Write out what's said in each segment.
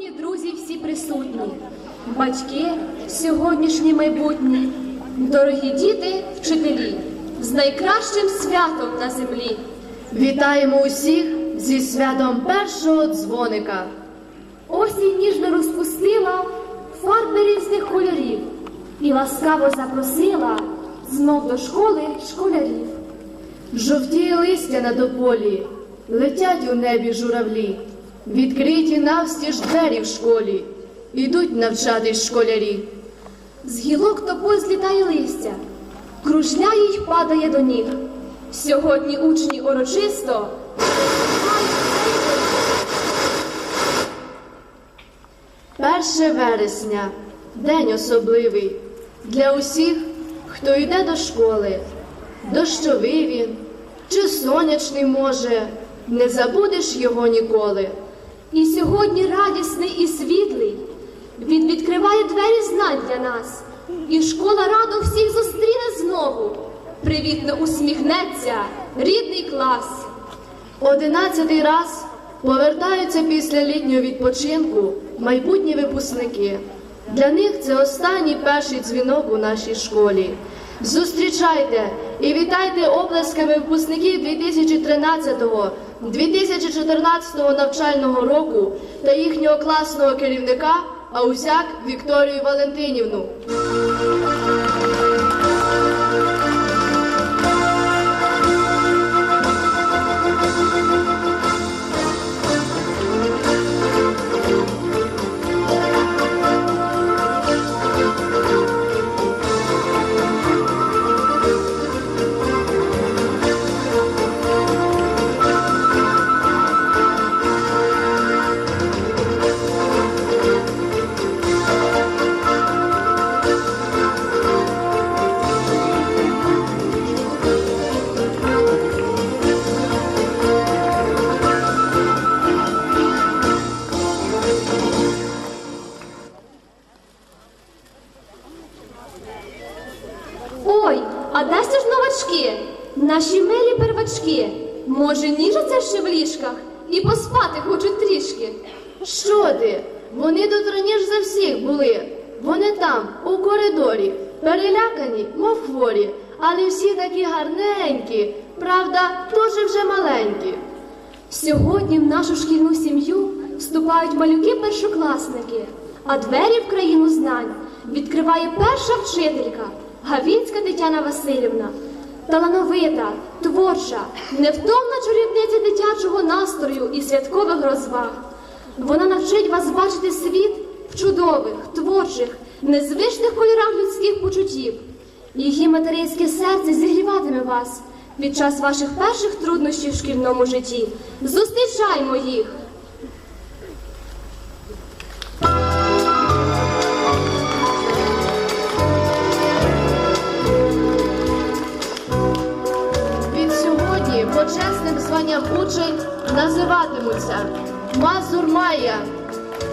Шановні друзі, всі присутні, батьки, сьогоднішні майбутні, дорогі діти, вчителі, з найкращим святом на землі. Вітаємо усіх зі святом першого дзвоника. Осінь ніжно розпустила фарби різних кольорів і ласкаво запросила знов до школи школярів. Жовтіє листя на тополі, летять у небі журавлі, відкриті навстіж двері в школі, ідуть навчатись школярі. З гілок тополь злітає листя, кружляє й падає до ніг. Сьогодні учні урочисто. Перше вересня день особливий для усіх, хто йде до школи. Дощовий він чи сонячний може, не забудеш його ніколи. І сьогодні радісний і світлий. Він відкриває двері знань для нас. І школа радо всіх зустріне знову. Привітно усміхнеться рідний клас. Одинадцятий раз повертаються після літнього відпочинку майбутні випускники. Для них це останній перший дзвінок у нашій школі. Зустрічайте і вітайте оплесками випускників 2013-2014 навчального року та їхнього класного керівника Аусяк Вікторію Валентинівну. Вони там, у коридорі, перелякані, мов хворі, але всі такі гарненькі, правда, дуже вже маленькі. Сьогодні в нашу шкільну сім'ю вступають малюки-першокласники, а двері в країну знань відкриває перша вчителька Гавінська Тетяна Васильівна. Талановита, творча, невтомна чарівниця дитячого настрою і святкових розваг. Вона навчить вас бачити світ в чудових, творчих, незвичних кольорах людських почуттів. Її материнське серце зігріватиме вас під час ваших перших труднощів в шкільному житті. Зустрічаймо їх! Від сьогодні почесним званням учень називатимуться Мазур Майя,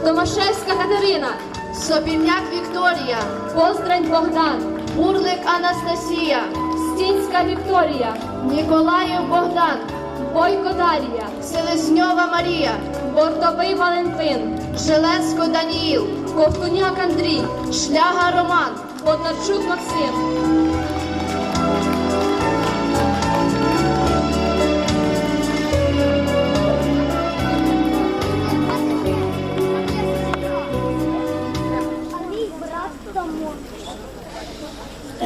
Томашевська Катерина, Собівняк Вікторія, Поздрань Богдан, Бурлик Анастасія, Стінська Вікторія, Ніколаєв Богдан, Бойко Дар'я, Селезньова Марія, Бортовий Валентин, Желеско Даніїл, Ковтуняк Андрій, Шляга Роман. Боднарчук Максим.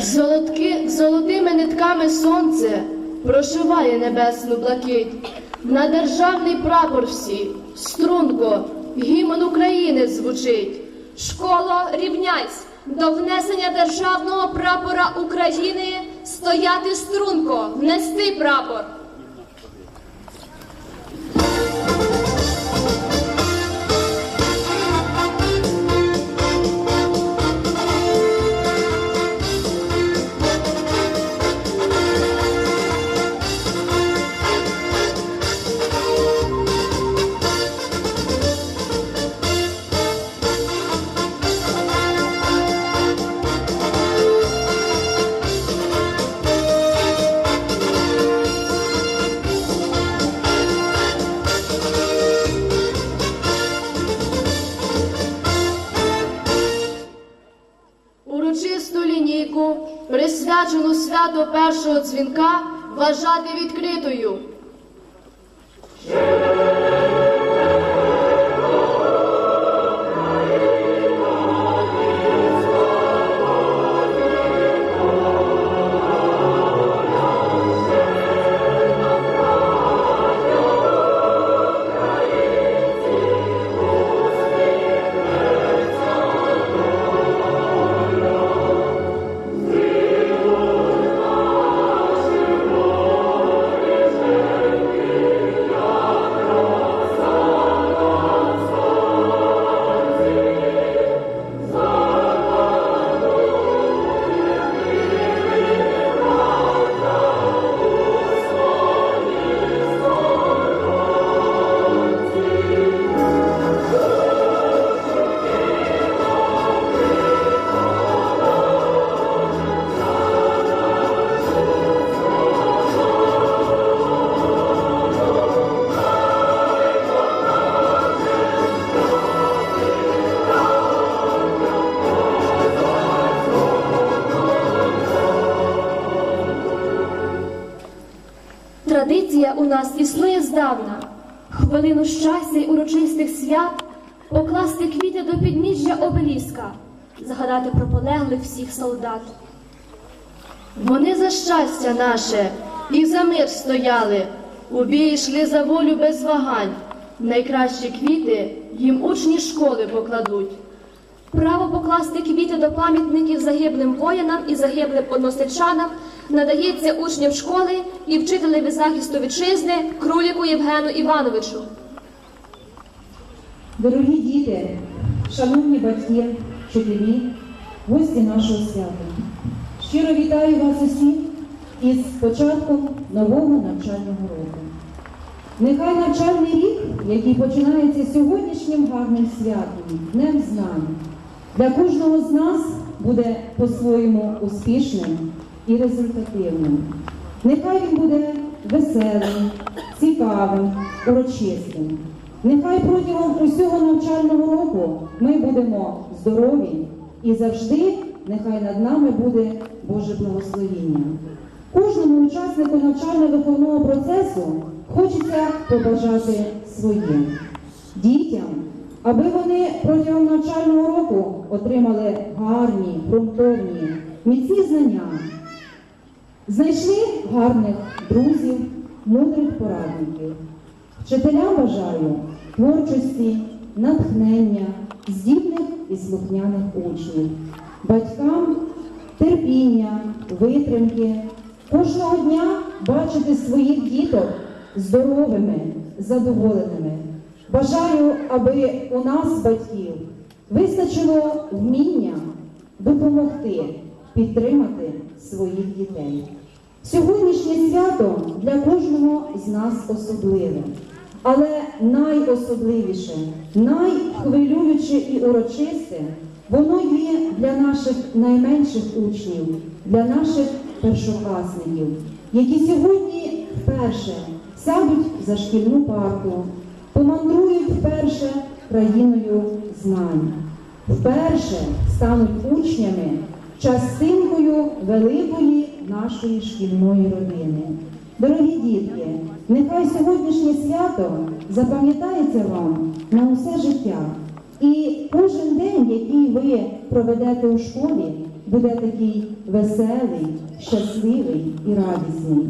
Золотки, золотими нитками сонце прошиває небесну блакить. На державний прапор всі, струнко, гімн України звучить. Школо, рівняйсь! До внесення державного прапора України стояти струнко, внести прапор. Присвячену до першого дзвінка, вважати відкритою. Здавна. Хвилину щастя й урочистих свят покласти квіти до підніжжя обеліска, згадати про полеглих всіх солдат. Вони за щастя наше і за мир стояли, у бій йшли за волю без вагань. Найкращі квіти їм учні школи покладуть. Право покласти квіти до пам'ятників загиблим воїнам і загиблим односельчанам надається учням школи і вчителеві захисту вітчизни Круліку Євгену Івановичу. Дорогі діти, шановні батьки, вчителі, гості нашого свята. Щиро вітаю вас усіх із початком нового навчального року. Нехай навчальний рік, який починається сьогоднішнім гарним святом, Днем Знань, для кожного з нас буде по-своєму успішним і результативним. Нехай він буде веселим, цікавим, урочистим. Нехай протягом усього навчального року ми будемо здорові і завжди нехай над нами буде Боже благословіння. Кожному учаснику навчально-виховного процесу хочеться побажати своє дітям, аби вони протягом навчального року отримали гарні, ґрунтовні, міцні знання, знайшли гарних друзів, мудрих порадників. Вчителям бажаю творчості, натхнення, здібних і слухняних учнів, батькам терпіння, витримки, кожного дня бачити своїх діток здоровими, задоволеними. Бажаю, аби у нас, батьків, вистачило вміння допомогти, підтримати своїх дітей. Сьогоднішнє свято для кожного з нас особливе, але найособливіше, найхвилююче і урочисте, воно є для наших найменших учнів, для наших першокласників, які сьогодні вперше сядуть за шкільну парту, помандрують вперше країною знань, вперше стануть учнями, частинкою великої нашої шкільної родини. Дорогі дітки, нехай сьогоднішнє свято запам'ятається вам на усе життя. І кожен день, який ви проведете у школі, буде такий веселий, щасливий і радісний.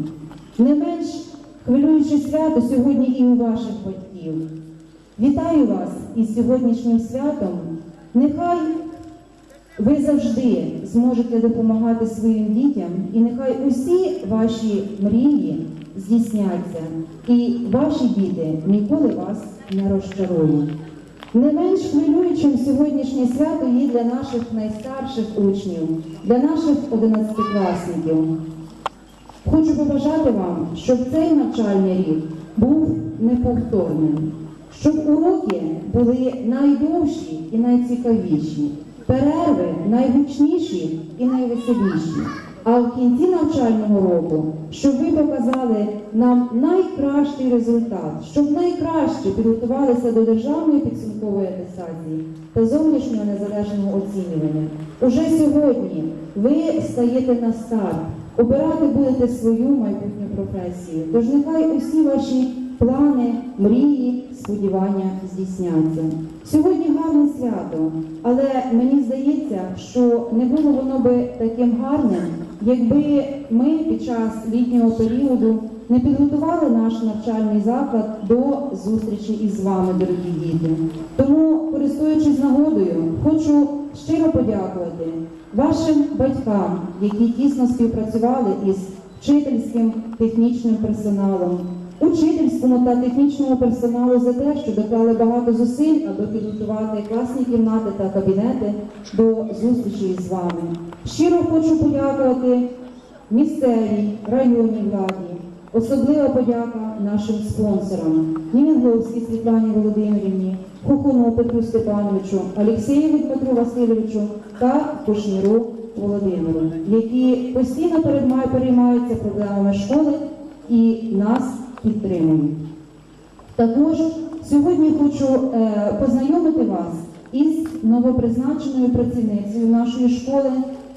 Не менш хвилююче свято сьогодні і у ваших батьків. Вітаю вас із сьогоднішнім святом. Нехай ви завжди зможете допомагати своїм дітям, і нехай усі ваші мрії здійсняться, і ваші діти ніколи вас не розчарують. Не менш хвилюючим сьогоднішнє свято є для наших найстарших учнів, для наших одинадцятикласників. Хочу побажати вам, щоб цей навчальний рік був неповторним, щоб уроки були найдовші і найцікавіші, перерви найгучніші і найвеселіші, а в кінці навчального року, щоб ви показали нам найкращий результат, щоб найкраще підготувалися до державної підсумкової атестації та зовнішнього незалежного оцінювання. Уже сьогодні ви стаєте на старт, обирати будете свою майбутню професію. Тож нехай усі ваші плани, мрії, сподівання здійсняться. Сьогодні гарне свято, але мені здається, що не було воно би таким гарним, якби ми під час літнього періоду не підготували наш навчальний заклад до зустрічі із вами, дорогі діти. Тому, користуючись нагодою, хочу щиро подякувати вашим батькам, які тісно співпрацювали із вчительським технічним персоналом, учительському та технічному персоналу за те, що доклали багато зусиль, аби підготувати класні кімнати та кабінети до зустрічі з вами. Щиро хочу подякувати місцевій районній владі. Особлива подяка нашим спонсорам Німінговській Світлані Володимирівні, Хухону Петру Степановичу, Олексієву Дмитру Васильовичу та Кушніру Володимиру, які постійно переймаються проблемами школи і нас підтримують. Також сьогодні хочу е, познайомити вас із новопризначеною працівницею нашої школи.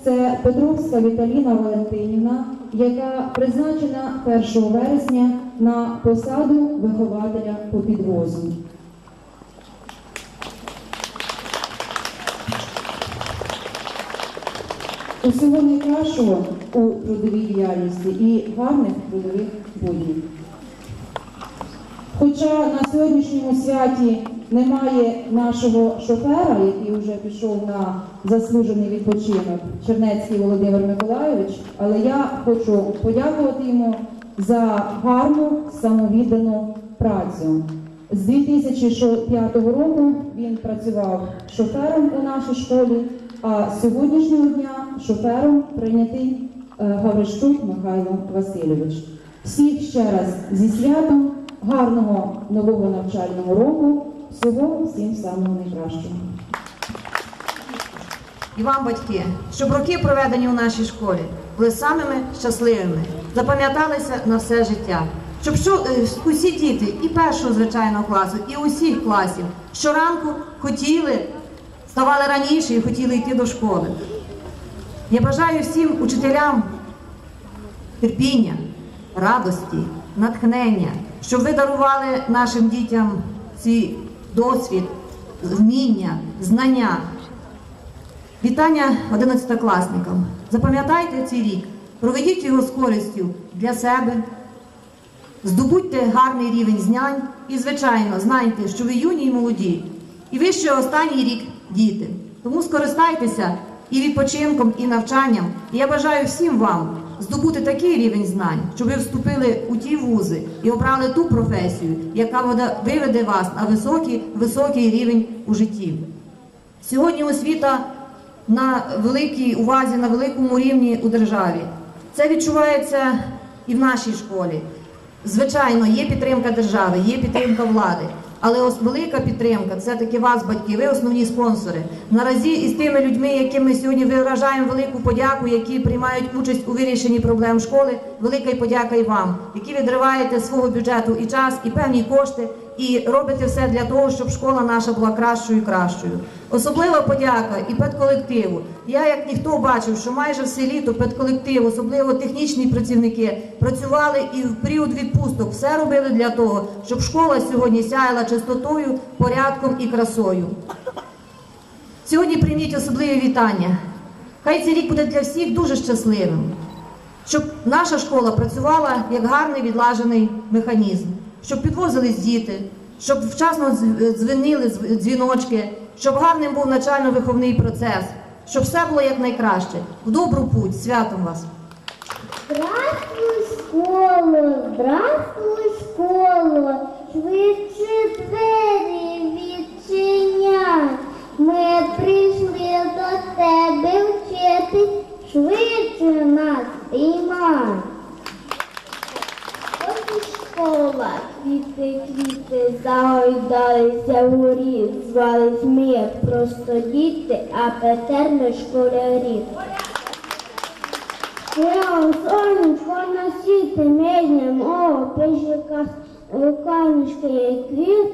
Це Петровська Віталіна Валентинівна, яка призначена 1 вересня на посаду вихователя по підвозу. Усього найкращого у трудовій діяльності і гарних трудових буднів. Хоча на сьогоднішньому святі немає нашого шофера, який вже пішов на заслужений відпочинок, Чернецький Володимир Миколайович, але я хочу подякувати йому за гарну самовіддану працю. З 2005 року він працював шофером у нашій школі, а сьогоднішнього дня шофером прийнятий е, Гаврищук Михайло Васильович. Всіх ще раз зі святом, гарного нового навчального року, всього всім самого найкращого. і вам, батьки, щоб роки, проведені у нашій школі, були самими щасливими, запам'яталися на все життя. Щоб що, е, усі діти і першого звичайного класу, і усіх класів щоранку хотіли, ставали раніше і хотіли йти до школи. Я бажаю всім учителям терпіння, радості, натхнення, щоб ви дарували нашим дітям свій досвід, вміння, знання. Вітання 11-класникам. Запам'ятайте цей рік, проведіть його з користю для себе, здобудьте гарний рівень знань і, звичайно, знайте, що ви юні і молоді, і ви ще останній рік діти. Тому скористайтеся і відпочинком, і навчанням. І я бажаю всім вам здобути такий рівень знань, щоб ви вступили у ті вузи і обрали ту професію, яка виведе вас на високий, високий рівень у житті. Сьогодні освіта на великій увазі, на великому рівні у державі. Це відчувається і в нашій школі. Звичайно, є підтримка держави, є підтримка влади. Але ось велика підтримка це таки вас, батьки, ви основні спонсори. Наразі із тими людьми, яким ми сьогодні виражаємо велику подяку, які приймають участь у вирішенні проблем школи. Велика подяка і вам, які відриваєте свого бюджету і час, і певні кошти, і робите все для того, щоб школа наша була кращою і кращою. Особлива подяка і педколективу. Я, як ніхто, бачив, що майже все літо педколектив, особливо технічні працівники, працювали і в період відпусток все робили для того, щоб школа сьогодні сяяла чистотою, порядком і красою. Сьогодні прийміть особливі вітання. Хай цей рік буде для всіх дуже щасливим, щоб наша школа працювала як гарний відлажений механізм, щоб підвозились діти, щоб вчасно дз- дзвенили дзвіночки, щоб гарним був навчально-виховний процес, щоб все було якнайкраще. В добру путь, святом вас! Здравствуй, школо, здравствуй, школо, швидше двері відчиняй. Ми прийшли до тебе вчити, швидше нас приймай. Школа, квіти, квіти, загойдалися вгорі, звались ми як просто діти, а Петер ми школярі. Сіло сонечко на світі мильне мова, пише є квіт,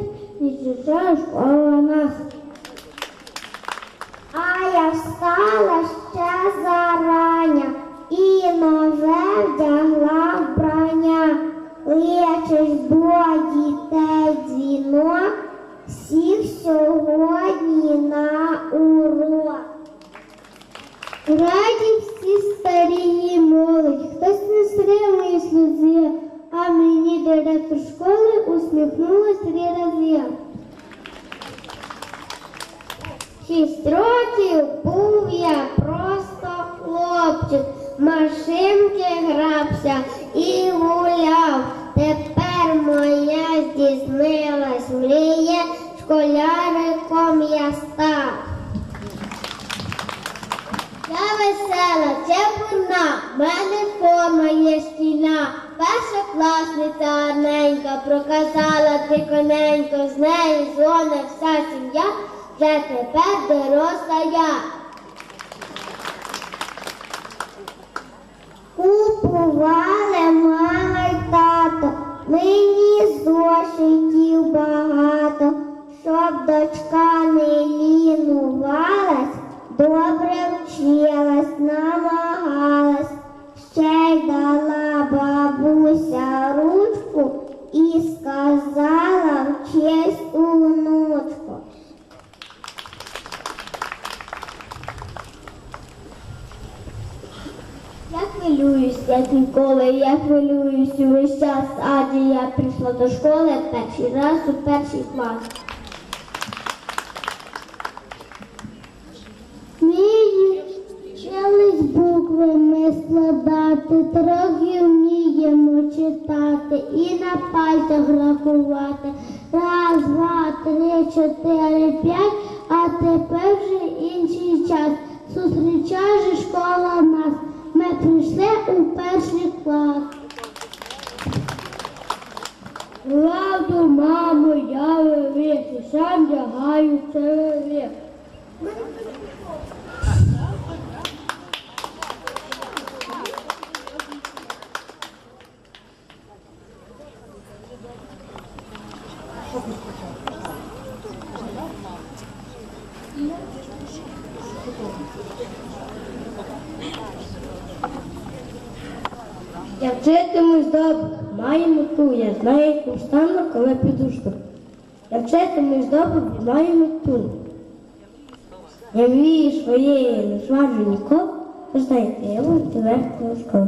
чужа школа нас. А я встала ще зарання і нове вдягла вбрання. Лечиш бо дітей дзвінок, всіх сьогодні на урок. Раді всі старі і молодь, хтось не стримує сльози, а мені директор школи усміхнулась три рази. Шість років був я просто хлопчик, машинки грався і гуляв. Тепер моя здійснилась мрія, школяриком я став. Я весела, в мене форма є шкільна. Перша класниця гарненька проказала тихоненько, з нею зона вся сім'я, вже тепер доросла я. Купували мені зошитів багато, щоб дочка не лінувалась, добре вчилась, намагалась, ще й дала бабуся ручку і сказала вчись онучку. Я хвилююсь, як ніколи, я хвилююсь увесь час, адже я прийшла до школи перший раз у перший клас. Вчились букви ми складати, трохи вміємо читати і на пальцях рахувати. Раз, два, три, чотири, п'ять, а тепер вже інший час. Зустрічає же школа нас. Ми прийшли у перший клас. Правду, мамо, я лягаю це Я вчитимусь добре, маю мету, я знаю, яку коли піду в школу. Я вчитимусь добре, маю мету. Я вмію своєї не сважу ніколи, ви знаєте, я буду директором школи.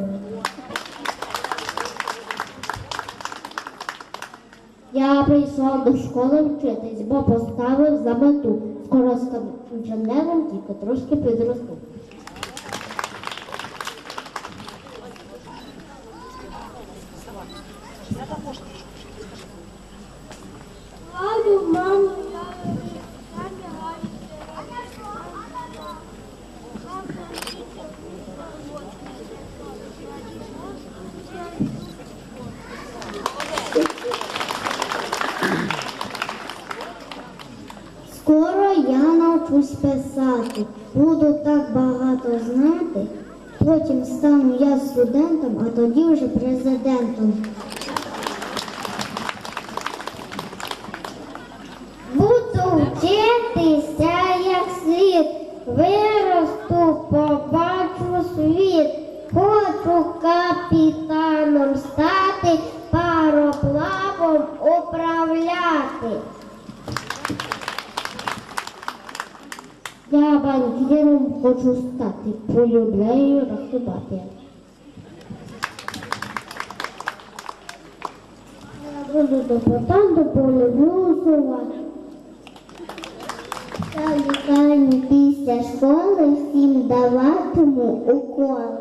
Я прийшов до школи вчитись, бо поставив за мету. Скоро стану інженером, тільки трошки підросту. Маму, маму, Скоро я навчусь писати, буду так багато знати, потім стану я студентом, а тоді вже президентом. Я банкіром хочу стати, полюбляю рахувати. Я буду депутатом, полюблю усувати. Я лікарні після школи всім даватиму уколи.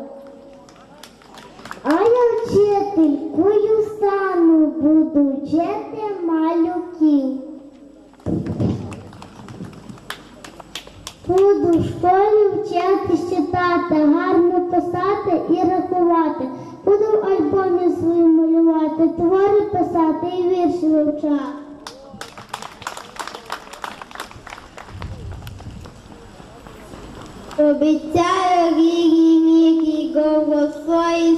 А я вчителькою стану, буду вчити малюків. Буду в школі вчити читати, гарно писати і рахувати. Буду в альбомі своїм малювати, твори писати і вірші вивчати. Обіцяю рігі-рігі голосу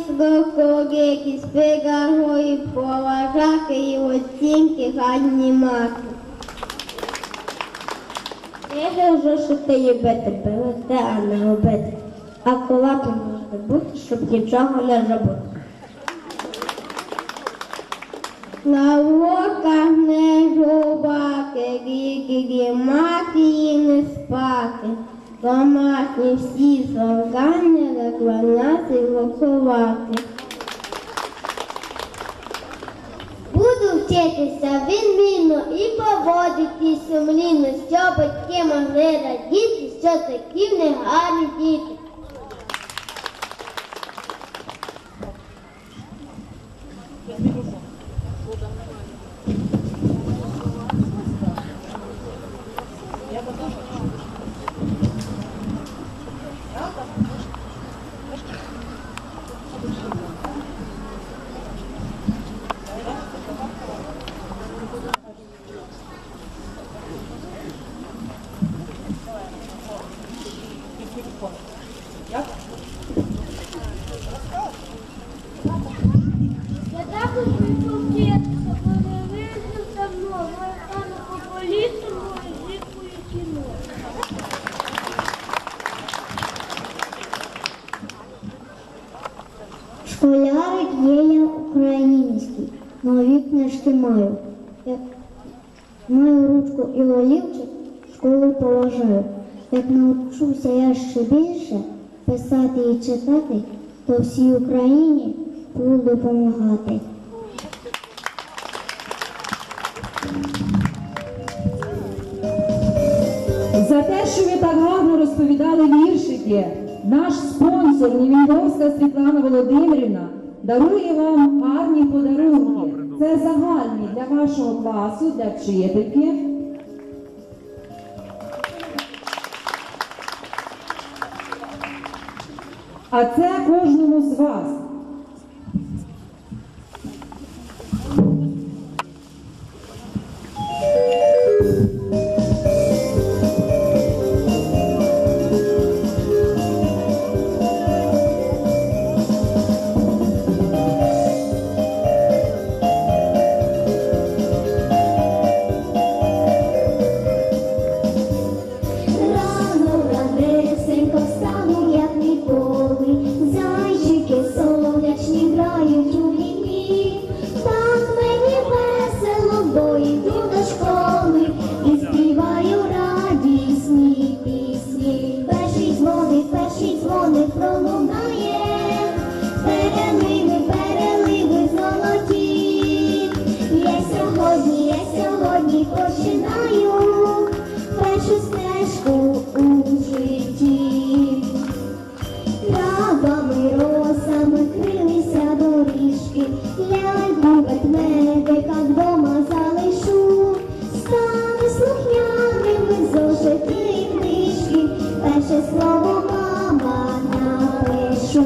скокорики, спигагої, поважаки і оцінки гарні маки. Вже що ти любити, пилити, а не робити. А кулати можна бути, щоб нічого не забути. На локах не жубаки, маки і не спати. Домашні всі завдання виконати і локувати. Вчитися відмінно і поводитись сумлінно, щоб батьки могли радіти, що такі негарні гарні діти. Нові маю. Як маю ручку і олівчик, школу поважаю. Як навчуся я ще більше писати і читати, то всій Україні буду допомагати. За те, що ви так гарно розповідали віршики, наш спонсор Нівіндовська Світлана Володимирівна дарує вам гарні подарунки. Це загальні для вашого класу, для вчительки. А це кожному з вас. Перше слово мама напишу,